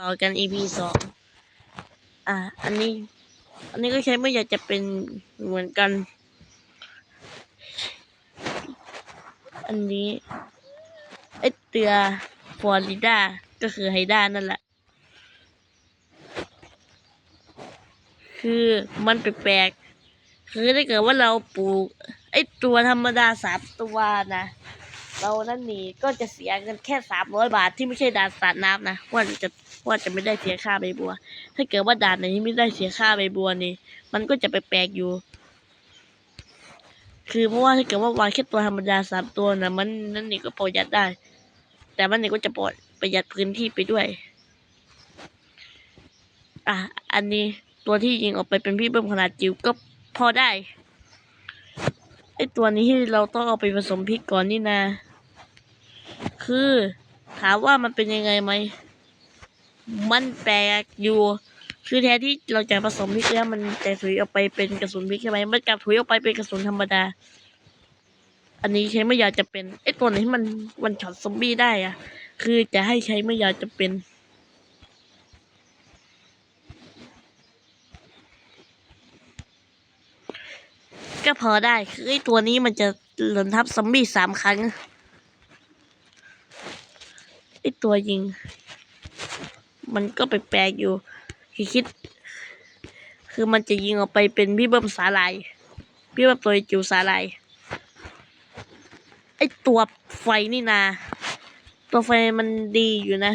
ต่อกัน EP สองอะ อันนี้ อันนี้ก็ใช้ไม่อยากจะเป็นเหมือนกัน อันนี้ไอเตือฟลอริดา ก็คือไฮด้านั่นแหละ คือมันแปลกๆคือถ้าเกิดว่าเราปลูก ไอตัวธรรมดาสามตัวนะ เรานั่นนี่ก็จะเสียเงินแค่สามร้อยบาทที่ไม่ใช่ด่านสาดน้ำนะว่าจะว่าจะไม่ได้เสียค่าใบบัว ถ้าเกิดว่าด่านไหนที่ไม่ได้เสียค่าใบบัวนี่ มันก็จะไปแปลกอยู่ คือเพราะว่าถ้าเกิดว่าวางแค่ตัวธรรมดาสามตัวนะมันนั่นนี่ก็ประหยัดได้ แต่มันนี่ก็จะประประหยัดพื้นที่ไปด้วย อะ อันนี้ตัวที่ยิงออกไปเป็นพี่เบิ้มขนาดจิ๋วก็พอได้ไอตัวนี้ที่เราต้องเอาไปผสมพริกก่อนนี่นะ คือถามว่ามันเป็นยังไงไหม มันแปลกอยู่ คือแทนที่เราจะผสมพริกแล้วมันจะถุยออกไปเป็นกระสุนพริกใช่ไหมมันกลับถุยออกไปเป็นกระสุนธรรมดา อันนี้ใช้ไม่อยากจะเป็นไอตัวไหนที่มันวันช็อตซอมบี้ได้อะคือจะให้ใช้ไม่อยากจะเป็นก็พอได้ คือไอตัวนี้มันจะหล่นทับซอมบี้สามครั้ง ไอตัวยิง มันก็แปลกๆอยู่คือคิด คือมันจะยิงออกไปเป็นพี่เบิ้มสาลายพี่เบิ้มตัวจิ๋วสาลายไอตัวไฟนี่นา ตัวไฟมันดีอยู่นะ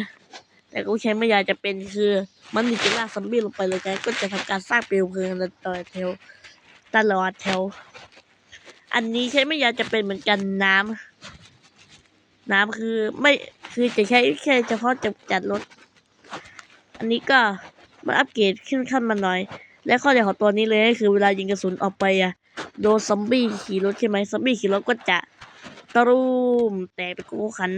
แต่ก็ใช้ไม่อยากจะเป็นคือมันมีจะลากซอมบี้ลงไปเลยไงก็จะทำการสร้างเปลวเพลิงตลอดแถวตลอดแถว อันนี้ใช้ไม่อยากจะเป็นเหมือนกันน้ำน้ำคือไม่ คือจะใช้แค่เฉพาะจับจัดรถ อันนี้ก็มาอัปเกรดขึ้นขั้นมาหน่อย และข้อเดียวของตัวนี้เลยก็คือเวลายิงกระสุนออกไปอะโดนซอมบี้ขี่รถใช่ไหมซอมบี้ขี่รถก็จะตะรุมแตกไปกูขัน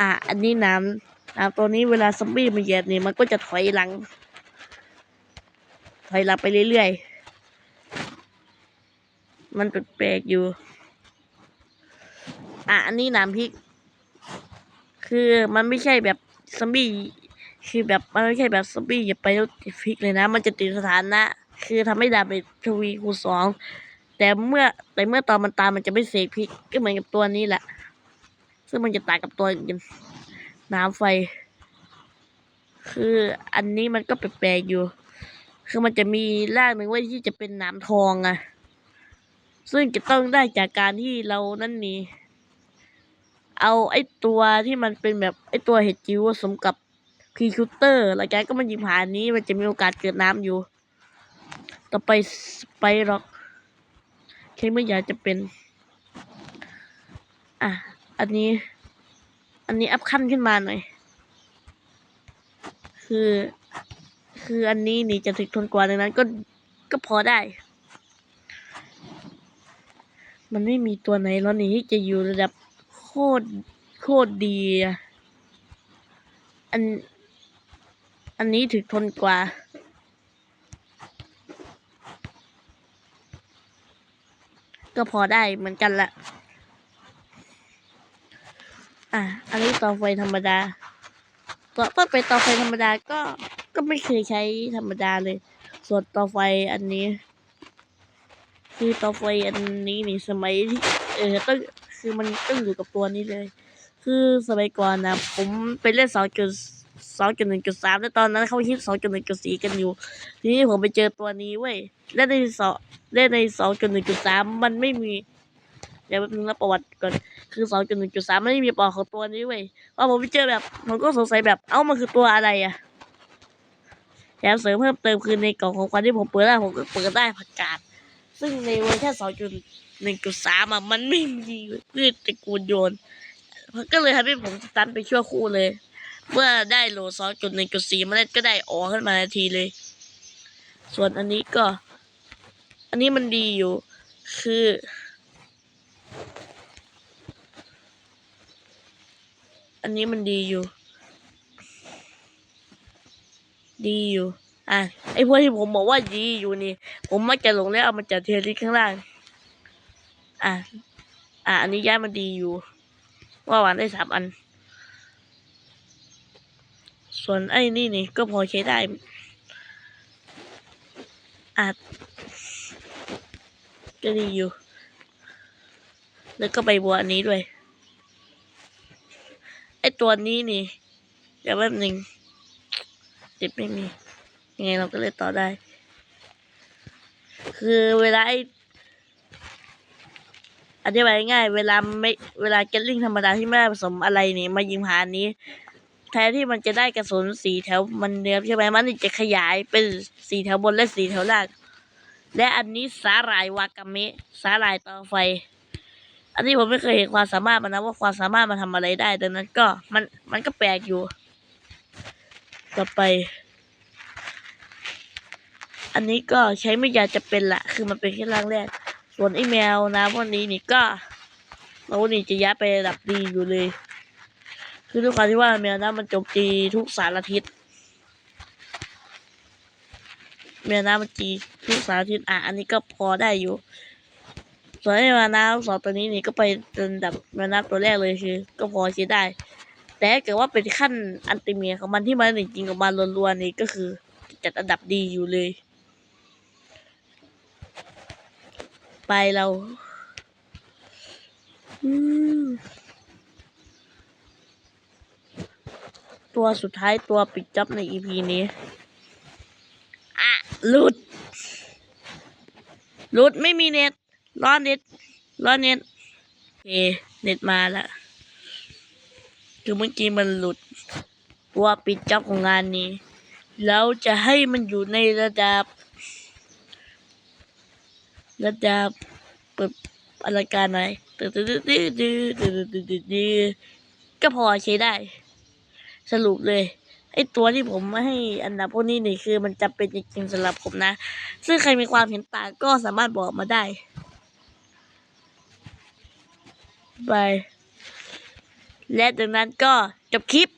อะ อันนี้น้ำน้ำตัวนี้เวลาซอมบี้มันเหยียบนี่มันก็จะถอยหลัง ถอยหลังไปเรื่อยๆ มันแปลกๆอยู่ อะอันนี้น้ำพริก คือมันไม่ใช่แบบซอมบี้คือแบบมันไม่ใช่แบบซอมบี้อย่าไปติดพริกเลยนะ มันจะติดสถานะ คือทำให้ดาบไปทวีคูณสองแต่เมื่อแต่เมื่อตอนมันตายมันจะไม่เสกพริกก็เหมือนกับตัวนี้แหละ ซึ่งมันจะตางกับตัวอื่นน้ำไฟ คืออันนี้มันก็แปลกๆอยู่ คือมันจะมีร่างหนึ่งไว้ที่จะเป็นน้ำทองอะซึ่งจะต้องได้จากการที่เรานั่นนี่ เอาไอ้ตัวที่มันเป็นแบบไอ้ตัวเห็ดจิ๋วผสมกับพีคิวเตอร์แล้วแกก็มายิงผ่านนี้มันจะมีโอกาสเกิดน้ำอยู่ ต่อไปสไปร็อกแค่ไม่อยากจะเป็น อะ อันนี้ อันนี้อัพขั้นขึ้นมาหน่อย คือ คืออันนี้นี่จะถึกทนกว่าดังนั้นก็ ก็พอได้ มันไม่มีตัวไหนแล้วนี่ที่จะอยู่ระดับ ตรโคตรดี อัน อันนี้ถึกทนกว่า ก็พอได้เหมือนกันแหละอะ อันนี้เตาไฟธรรมดาต่อถ้าเป็นเตาไฟธรรมดาก็ก็ไม่เคยใช้ธรรมดาเลย ส่วนเตาไฟอันนี้ คือเตาไฟอันนี้นี่สมัยเออต้อง คือมันต้องอยู่กับตัวนี้เลย คือสมัยก่อนนะผมไปเล่นสองจุดสองจุดหนึ่งจุดสามแล้วตอนนั้นเขาฮิตสองจุดหนึ่งจุดสี่กันอยู่ ทีนี้ผมไปเจอตัวนี้เว้ยเล่นในสองเล่นในสองจุดหนึ่งจุดสามมันไม่มีเดี๋ยวแป๊บนึงนะประวัติก่อนคือสองจุดหนึ่งจุดสามไม่มีประวัติของตัวนี้เว้ยพอผมไปเจอแบบผมก็สงสัยแบบเอ้ามันคือตัวอะไรอะแถมเสริมเพิ่มเติมคือในกล่องของขวัญที่ผมเปิดได้ผมก็เปิดได้ผักกาดซึ่งในเวอร์ชันสองจุด หนึ่งจุดสามอะมันไม่มีพืชตระกูลโยนก็เลยทำให้ผมสตันไปชั่วครู่เลย เมื่อได้โหลสองจุดหนึ่งจุดสี่มาเล่นก็ได้ออกขึ้นมาทันทีเลย ส่วนอันนี้ก็ อันนี้มันดีอยู่ คือ อันนี้มันดีอยู่ ดีอยู่อะไอพวกที่ผมบอกว่าดีอยู่นี่ ผมมักจะหลงแล้วเอามาจัดเทลิสข้างล่าง อะ อะ อันนี้ย้ายมาดีอยู่ ว่าหวานได้สามอัน ส่วนไอ้นี่นี่ก็พอใช้ได้อาจก็ดีอยู่ แล้วก็ใบบัวอันนี้ด้วย ไอ้ตัวนี้นี่ เดี๋ยวแป๊บหนึ่งติดไม่มี ยังไงเราก็เลยต่อได้ คือเวลาไอ้ อธิบายง่าย เวลาไม่เวลาเกลลิงธรรมดาที่ไม่ได้ผสมอะไรนี่มายิงหานนี้ แทนที่มันจะได้กระสุนสีแถวมันเดิมใช่ไหมมันจะขยายเป็นสีแถวบนและสีแถวล่างและอันนี้สาหร่ายวากาเมะสาหร่ายเตาไฟ อันนี้ผมไม่เคยเห็นความสามารถมันนะว่าความสามารถมันทำอะไรได้ดังนั้นก็มันมันก็แปลกอยู่ ต่อไป อันนี้ก็ใช้ไม่ยากจะเป็นละคือมันเป็นแค่ร่างแรก ส่วนไอ้แมวนะวกนี้นี่ก็เรานี่จะย้ายไประดับดีอยู่เลย คือด้วยความที่ว่าแมวน้ำมันโจมตีทุกสารทิศแมวน้ำมันจีทุกสารทิศอะอันนี้ก็พอได้อยู่ ส่วนไอ้แมวน้ำสองตัวนี้นี่ก็ไประดับแมวน้ำตัวแรกเลยคือ ก็พอใช้ได้ แต่ถ้าเกิดว่าเป็นขั้นอันติเมียของมันที่มันจริงๆกับมันรัวๆนี่ก็คือจัดอันดับดีอยู่เลย ไปเราตัวสุดท้ายตัวปิดจ็อบในอีพีนี้ อะ หลุด หลุดไม่มีเน็ตรอเน็ตรอเน็ตโอเคเน็ตมาล้วคือเมื่อกี้มันหลุด ตัวปิดจ็อบของงานนี้ แล้วจะให้มันอยู่ในระดับ เราจะเปิดอลังการหน่อยก็พอใช้ได้ สรุปเลยไอตัวที่ผมไม่ให้อันดับพวกนี้นี่คือมันจะเป็นจริงสำหรับผมนะ ซึ่งใครมีความเห็นต่างก็สามารถบอกมาได้บายและจากนั้นก็จบคลิป